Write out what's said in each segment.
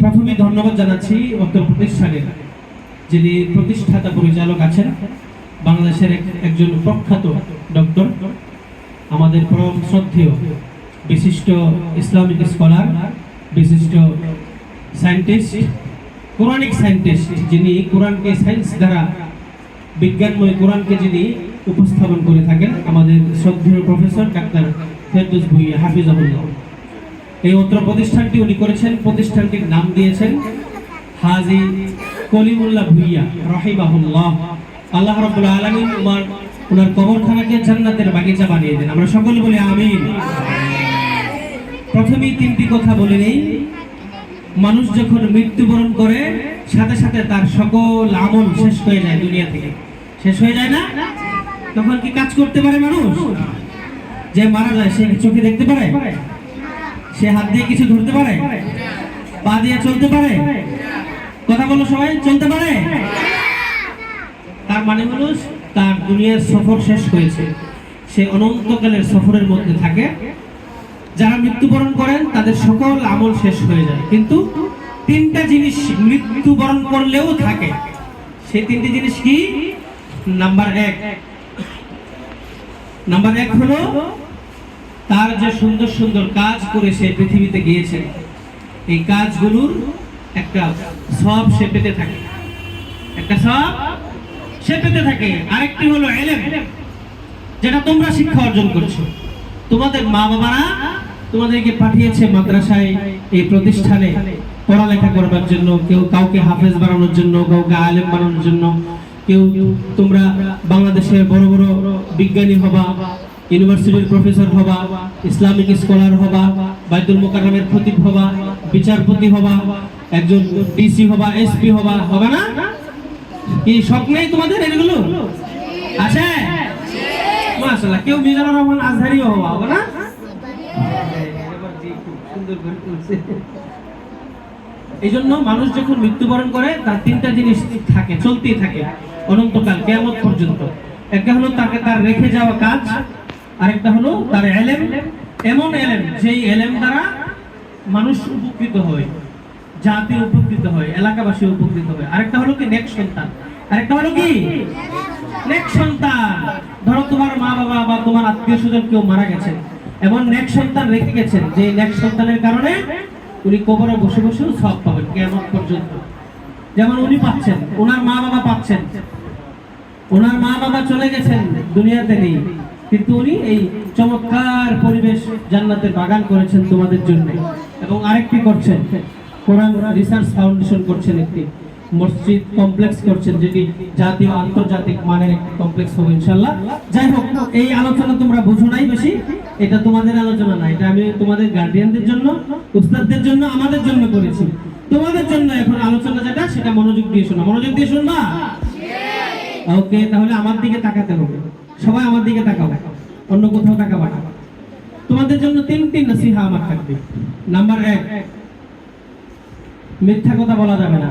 প্রথমে ধন্যবাদ জানাচ্ছি অত্র প্রতিষ্ঠানের যিনি প্রতিষ্ঠাতা পরিচালক আছেন, বাংলাদেশের একজন প্রখ্যাত ডক্টর, আমাদের পরম শ্রদ্ধেয় বিশিষ্ট ইসলামিক স্কলার, বিশিষ্ট সায়েন্টিস্ট কোরআনিক সায়েন্টিস্ট যিনি কোরআনকে সায়েন্স দ্বারা বিজ্ঞানময় কোরআনকে যিনি উপস্থাপন করে থাকেন, আমাদের শ্রদ্ধেয় প্রফেসর ডাক্তার ফেরদুস ভুইয়া, হাফিজাহুল্লাহ। এই অত্র প্রতিষ্ঠানটি উনি করেছেন, প্রতিষ্ঠানটির নাম দিয়েছেন হাজি কলিমুল্লাহ ভুইয়া, রহিমাহুল্লাহ। আল্লাহ রাব্বুল আলামিন উমার ওনার কবরখানাকে জান্নাতের বাগিচা বানিয়ে দেন। আমরা সকলে বলি আমিন। প্রথমেই তিনটি কথা বলে নেই। মানুষ যখন মৃত্যুবরণ করে, সাথে সাথে তার সকল আমল শেষ হয়ে যায় দুনিয়া থেকে। শেষ হয়ে যায় না? তখন কি কাজ করতে পারে মানুষ? যে মারা যায়, সে চোখে দেখতে পারে? সে হাত দিয়ে কিছু ধরতে পারে? পা দিয়ে চলতে পারে? কথা বলো সবাই, চলতে পারে? তার মানে হলো তার দুনিয়ার সফর শেষ হয়েছে। সে অনন্তকালের সফরের মধ্যে থাকে। যারা মৃত্যুবরণ করেন, তাদের সকল আমল শেষ হয়ে যায়। কিন্তু তিনটা জিনিস মৃত্যুবরণ করলেও থাকে। সেই তিনটি জিনিস কি? নাম্বার এক। নাম্বার এক হলো তার যে সুন্দর সুন্দর কাজ করে সে পৃথিবীতে গিয়েছে এই কাজগুলোর একটা সব সে পেতে থাকে। একটা সব সে পেতে থাকে। আরেকটি হলো এলেম, যেটা তোমরা শিক্ষা অর্জন করছ। তোমাদের মা বাবারা তোমাদেরকে পাঠিয়েছে মাদ্রাসায় এই প্রতিষ্ঠানে পড়ালেখা করবার জন্য। কেউ কাউকে হাফেজ বানানোর জন্য, কাউকে আলেম বানানোর জন্য। কেউ তোমরা বাংলাদেশের বড় বড় বিজ্ঞানী হবা ইউনিভার্সিটির প্রফেসর হবা, ইসলামিক স্কলার হবা, বাইতুল মোকাররমের খতিব হবা, বিচারপতি হবা, একজন ডিসি হবা এসপি হবা, হবে না? কি স্বপ্নেই তোমাদের এগুলো? আছে? কেউ মিজানুর রহমান আজহারিও হওয়া হবে না? এই জন্য মানুষ যখন মৃত্যুবরণ করে, তার তিনটা জিনিস থাকে, চলতেই থাকে, অনন্তকাল, কেয়ামত পর্যন্ত। একটা হলো তাকে তার রেখে যাওয়া কাজ আরেকটা হলো তার এলেম। এমন এলেম, যেই এলেম দ্বারা মানুষ উপকৃত হয়, জাতি উপকৃত হয়, এলাকাবাসী উপকৃত হয়। আরেকটা হলো কি? নেক্সট সন্তান। আরেকটা হলো কি? নেক্সট সন্তান। ধরো তোমার মা বাবা বা তোমার আত্মীয় স্বজন কেউ মারা গেছেন। এমন নেক্সট সন্তান রেখে গেছেন যে নেক্সট সন্তানের কারণে উনি কবরে বসে বসেও সব পাবেন কেমন পর্যন্ত। যেমন উনি পাচ্ছেন, ওনার মা বাবা পাচ্ছেন। ওনার মা বাবা চলে গেছেন দুনিয়াতে নেই। কিন্তু উনি এই চমৎকার পরিবেশ জান্নাতের বাগান করেছেন তোমাদের জন্য। এবং আরেকটি করছেন কোরআন রিসার্চ ফাউন্ডেশন করছেন একটি মসজিদ কমপ্লেক্স করছেন যেটি জাতীয় আন্তর্জাতিক মানের একটি কমপ্লেক্স হবে ইনশাল্লাহ যাই হোক এই আলোচনা তোমরা বুঝো নাই বেশি। এটা তোমাদের আলোচনা না এটা আমি তোমাদের গার্ডিয়ানদের জন্য উস্তাদদের জন্য আমাদের জন্য করেছি। তোমাদের জন্য এখন আলোচনা যেটা সেটা মনোযোগ দিয়ে শোনা। মনোযোগ দিয়ে শুনবা? ওকে তাহলে আমার দিকে তাকাতে হবে। সবাই আমার দিকে তাকাও। অন্য কোথাও তাকাবা না। তোমাদের জন্য তিনটি নসিহা আমার থাকবে। নাম্বার এক মিথ্যা কথা বলা যাবে না।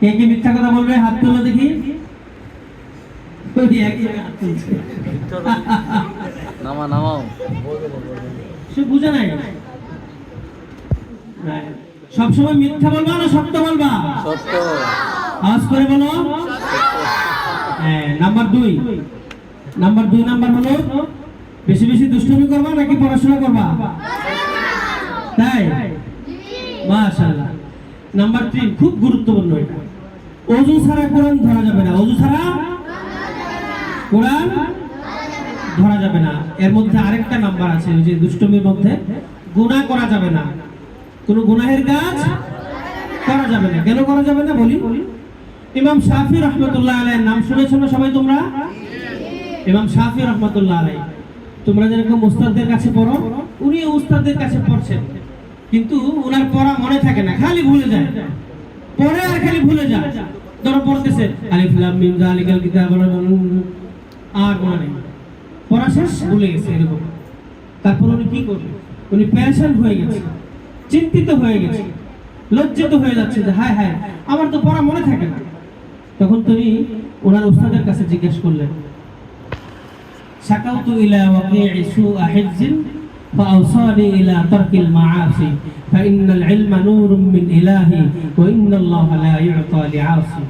কে কে মিথ্যা কথা বলবে? হাত তুলো দেখি। নামা নামাও সে বুঝে নাই। সবসময় মিথ্যা বলবা না সত্য বলবা? সত্য। আওয়াজ করে বলো। হ্যাঁ নাম্বার দুই নাম্বার দুই, নাম্বার হলো বেশি বেশি দুষ্টুমি করবা নাকি পড়াশোনা করবা? তাই? মাশাআল্লাহ। নাম্বার তিন, খুব গুরুত্বপূর্ণ এটা। অজু ছাড়া কোরআন ধরা যাবে না। অজু ছাড়া কোরআন ধরা যাবে না। এর মধ্যে আরেকটা নাম্বার আছে, ওই যে দুষ্টমির মধ্যে। গুনাহ করা যাবে না। কোনো গুনাহের কাজ করা যাবে না। কেন করা যাবে না বলি? ইমাম শাফি রহমতুল্লাহ আলাই নাম শুনেছো না সবাই তোমরা? ইমাম শাফি রহমতুল্লাহ আলাই তোমরা যেরকম উস্তাদদের কাছে পড়ো, উনি উস্তাদদের কাছে পড়ছেন। কিন্তু ওনার পড়া মনে থাকে না, খালি ভুলে যায়। পড়ে আর খালি ভুলে যায়। ধরো পড়তেছে, আলিফ লাম মিম কিতাব আর মনে নেই। পড়া শেষ, ভুলে গেছে এরকম। তারপর উনি কি করবে উনি প্যাশন হয়ে গেছে, চিন্তিত হয়ে গেছে, লজ্জিত হয়ে যাচ্ছে যে, হায় হায়, আমার তো পড়া মনে থাকে না। তখন তুমি ওনার উস্তাদের কাছে জিজ্ঞেস করলেন সাকাউতু ইলা ওয়াকি'i সুআ হিফজিন فأوصاني إلى ترك المعاصي فإن العلم نور من إلهي وإن الله لا يعطى لعاصي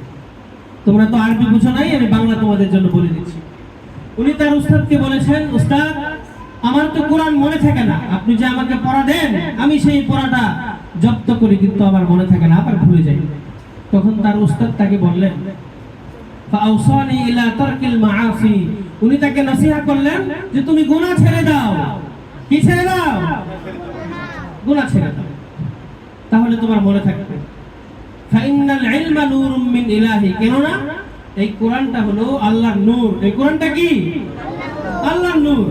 তোমরা তো আরবি বুঝো নাই আমি বাংলা তোমাদের জন্য বলে দিচ্ছি উনি তার উস্তাদকে বলেছেন উস্তাদ আমার তো কোরআন মনে থাকে না আপনি যে আমাকে পড়া দেন আমি সেই পড়াটা জব্দ করি কিন্তু আমার মনে থাকে না আবার ভুলে যাই তখন তার উস্তাদ তাকে বললেন ফাউসানি ইলা তারকিল মাআসি উনি তাকে নসিহত করলেন যে তুমি গুনাহ ছেড়ে দাও। কি ছেড়ে দাও? গুনাহ ছেড়ে দাও। তাহলে তোমার মনে থাকবে। ফাইনাল ইলমা নূরুম মিন ইলাহি। কেননা এই কোরআনটা হলো আল্লাহর নূর। এই কোরআনটা কি? আল্লাহর নূর।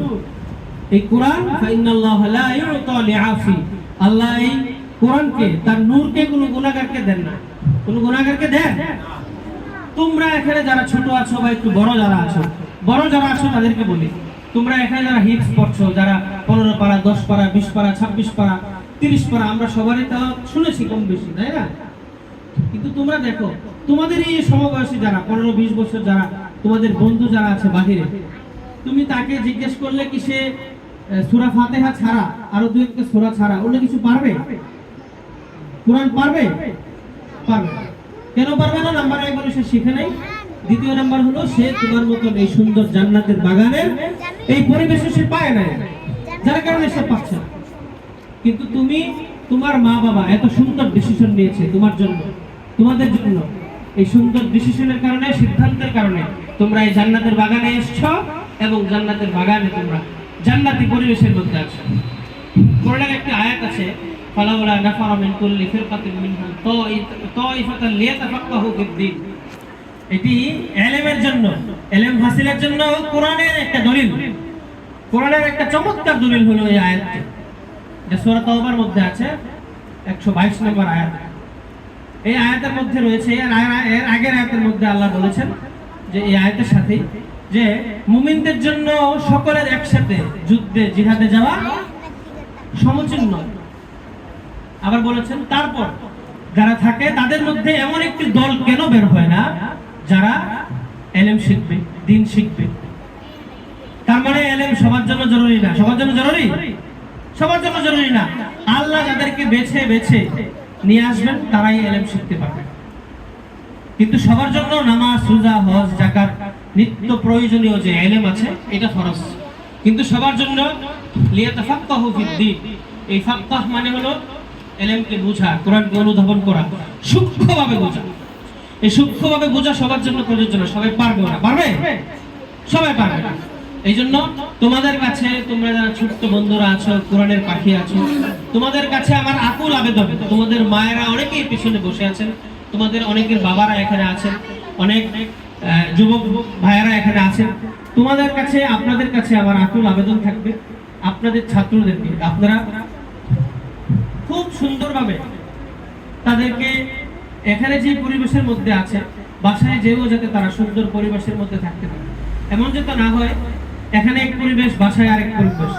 এই কোরআন ফাইনাল্লাহ লা ইউতা লিআফি। আল্লাহ এই কোরআনকে, তার নূরকে কোনো গুনাহগারকে দেন না। কোনো গুনাহগারকে দেন? তোমরা এখানে যারা ছোট আছো বা একটু বড় যারা আছো বড় যারা আছো, তাদেরকে বলি, তোমরা এখানে যারা হিপস পড়ছো, যারা পনেরো পাড়া দশ পারা, বিশ পারা, ছাব্বিশ পারা, তিরিশ পারা, আমরা সবারই তা শুনেছি কম বেশি, তাই না? কিন্তু তোমরা দেখো, তোমাদের এই সমবয়সী যারা, পনেরো, বিশ বছর যারা, তোমাদের বন্ধু যারা আছে বাহিরে, তুমি তাকে জিজ্ঞেস করলে কি সে সুরা ফাতেহা ছাড়া, আরও দু একটা সুরা ছাড়া অন্য কিছু পারবে? কোরআন পারবে? পারবে। কেন পারবে না? নাম্বার এক হলো সে শিখে নাই। দ্বিতীয় নাম্বার হলো সে তোমার মতন এই সুন্দর জান্নাতের বাগানের এই পরিবেশে সে পায় না যার কারণে সে পাচ্ছে কিন্তু তুমি তোমার মা বাবা এত সুন্দর ডিসিশন নিয়েছে তোমার জন্য, তোমাদের জন্য। এই সুন্দর ডিসিশনের কারণে, সিদ্ধান্তের কারণে তোমরা এই জান্নাতের বাগানে এসছো এবং জান্নাতের বাগানে তোমরা জান্নাতি পরিবেশের মধ্যে আছো। কোরআনের একটি আয়াত আছে, ফালাউলা নাফারা মিন কুল্লি ফিরকাতিন মিনহুম তাইফাতান লিয়াতাফাক্কাহু ফিদ-দ্বীন এটি এলেমের জন্য, এলেম হাসিলের জন্য কোরআনের একটা দলিল। কোরআনের একটা চমৎকার দলিল হলো এই আয়াতটি। যে সূরা তাওবার মধ্যে আছে 122 নম্বর আয়াত। এই আয়াতের মধ্যে রয়েছে, এর আগের আয়াতের মধ্যে আল্লাহ বলেছেন যে এই আয়াতের সাথে যে মুমিনদের জন্য সকলের একসাথে যুদ্ধে, জিহাদে যাওয়া সমচিহ্ন আবার বলেছেন, তারপর যারা থাকে তাদের মধ্যে এমন একটি দল কেন বের হয় না? যারা এলেম শিখবে, দিন শিখবে। তার মানে এলেম সবার জন্য জরুরি না। সবার জন্য জরুরি? সবার জন্য জরুরি না। আল্লাহ যাদেরকে বেছে বেছে নিয়ে আসবেন, তারাই এলেম শিখতে পারবে। কিন্তু সবার জন্য নামাজ, রোজা, হজ জাকাত নিত্য প্রয়োজনীয় যে এলেম আছে, এটা ফরজ। কিন্তু সবার জন্য লিয়াতাফাক্কাহু ফিদ্দীন এই ফাক্কাহ মানে হলো এলেমকে বোঝা, কোরআনকে অনুধাবন করা, সূক্ষ্মভাবে বোঝা। এই সূক্ষ্মভাবে বোঝা সবার জন্য প্রযোজ্য না, সবাই পারবে না পারবে? সবাই পারবে না। এই জন্য তোমাদের কাছে, তোমরা যারা ছোট্ট বন্ধুরা আছো, কোরআনের পাখি আছো, তোমাদের কাছে আমার আকুল আবেদন, তোমাদের মায়েরা অনেকেই পিছনে বসে আছেন, তোমাদের অনেকের বাবারা এখানে আছেন, অনেক যুবক ভাইয়েরা এখানে আছেন, তোমাদের কাছে, আপনাদের কাছে আমার আকুল আবেদন থাকবে, আপনাদের ছাত্রদেরকে, আপনারা খুব সুন্দরভাবে তাদেরকে এখানে যে পরিবেশের মধ্যে আছে, বাসায় যেও যাতে তারা সুন্দর পরিবেশের মধ্যে থাকতে পারে। এমন যাতে না হয়, এখানে এক পরিবেশ, বাসায় আরেক পরিবেশ।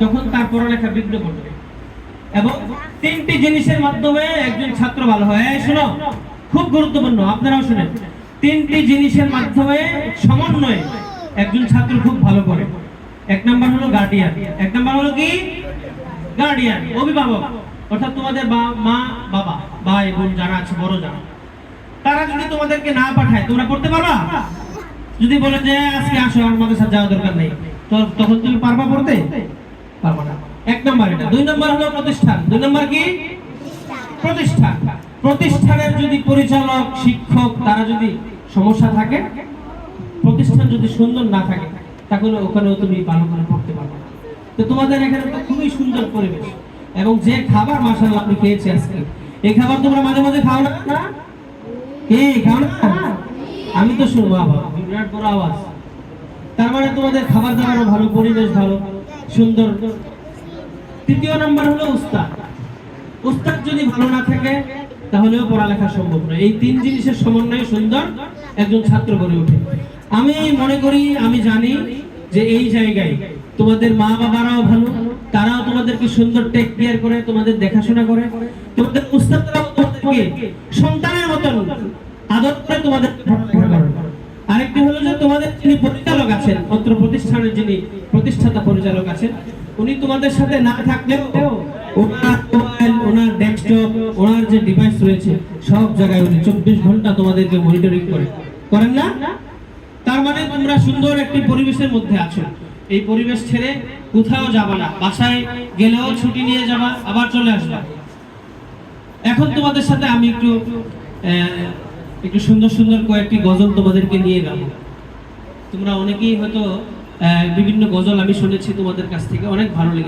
তখন তার পড়ালেখা বিঘ্ন ঘটবে। এবং তিনটি জিনিসের মাধ্যমে একজন ছাত্র ভালো হয়। শোনো, খুব গুরুত্বপূর্ণ, আপনারাও শুনেন। তিনটি জিনিসের মাধ্যমে সমন্বয়ে একজন ছাত্র খুব ভালো করে এক নাম্বার হলো গার্ডিয়ান এক নাম্বার হলো কি? গার্ডিয়ান অভিভাবক। অর্থাৎ তোমাদের মা, বাবা। ভাই বোন যারা আছে, বড় যারা, তারা যদি তোমাদেরকে না পাঠায়, তোমরা পড়তে পারবা? যদি বলে যে, আজকে আসো, আমার মাদ্রাসা যাওয়া দরকার নেই তখন তুমি পারবা পড়তে? পারবা না। এক নম্বর এটা। দুই নম্বর হলো প্রতিষ্ঠান। দুই নম্বর কি? প্রতিষ্ঠান। প্রতিষ্ঠানের যদি পরিচালক, শিক্ষক, তারা যদি সমস্যা থাকে, প্রতিষ্ঠান যদি সুন্দর না থাকে, তাহলে ওখানেও তুমি ভালো করে পড়তে পারবে তো তোমাদের এখানে খুবই সুন্দর পরিবেশ। এবং যে খাবার মাসাল্লাহ আপনি খেয়েছি আজকে এই খাবার তোমরা মাঝে মাঝে খাও না? কি, খাও না? আমি তো শুনব আবার বিরাট বড় আওয়াজ। তার মানে তোমাদের খাবার দাবারও ভালো, পরিবেশ ভালো, সুন্দর। তৃতীয় নম্বর হলো উস্তাদ। উস্তাদ যদি ভালো না থাকে, তাহলেও পড়ালেখা সম্ভব নয়। এই তিন জিনিসের সমন্বয়ে সুন্দর একজন ছাত্র গড়ে ওঠে। আমি মনে করি, আমি জানি যে এই জায়গায় তোমাদের মা বাবারাও ভালো, তারাও তোমাদেরকে সুন্দর টেক কেয়ার করে, তোমাদের দেখাশোনা করে। তোমাদের উস্তাদরাও তোমাদেরকে, সন্তানের মতন আদর করে। তোমাদের আরেকটি হলো যে তোমাদের যিনি পরিচালক আছেন অত্র প্রতিষ্ঠানের যিনি প্রতিষ্ঠাতা পরিচালক আছেন, উনি তোমাদের সাথে না থাকলেও ওনার মোবাইল ওনার ডেস্কটপ ওনার যে ডিভাইস রয়েছে, সব জায়গায় উনি চব্বিশ ঘণ্টা তোমাদেরকে মনিটরিং করে। করেন না? তার মানে তোমরা সুন্দর একটি পরিবেশের মধ্যে আছো। এই পরিবেশ ছেড়ে কোথাও যাবা না। বাসায় গেলেও ছুটি নিয়ে যাবা, আবার চলে আসবা। এখন তোমাদের সাথে আমি একটু একটু সুন্দর সুন্দর কয়েকটি গজল তোমাদেরকে নিয়ে গাবো। তোমরা অনেকেই হয়তো বিভিন্ন গজল আমি শুনেছি তোমাদের কাছ থেকে, অনেক ভালো লেগে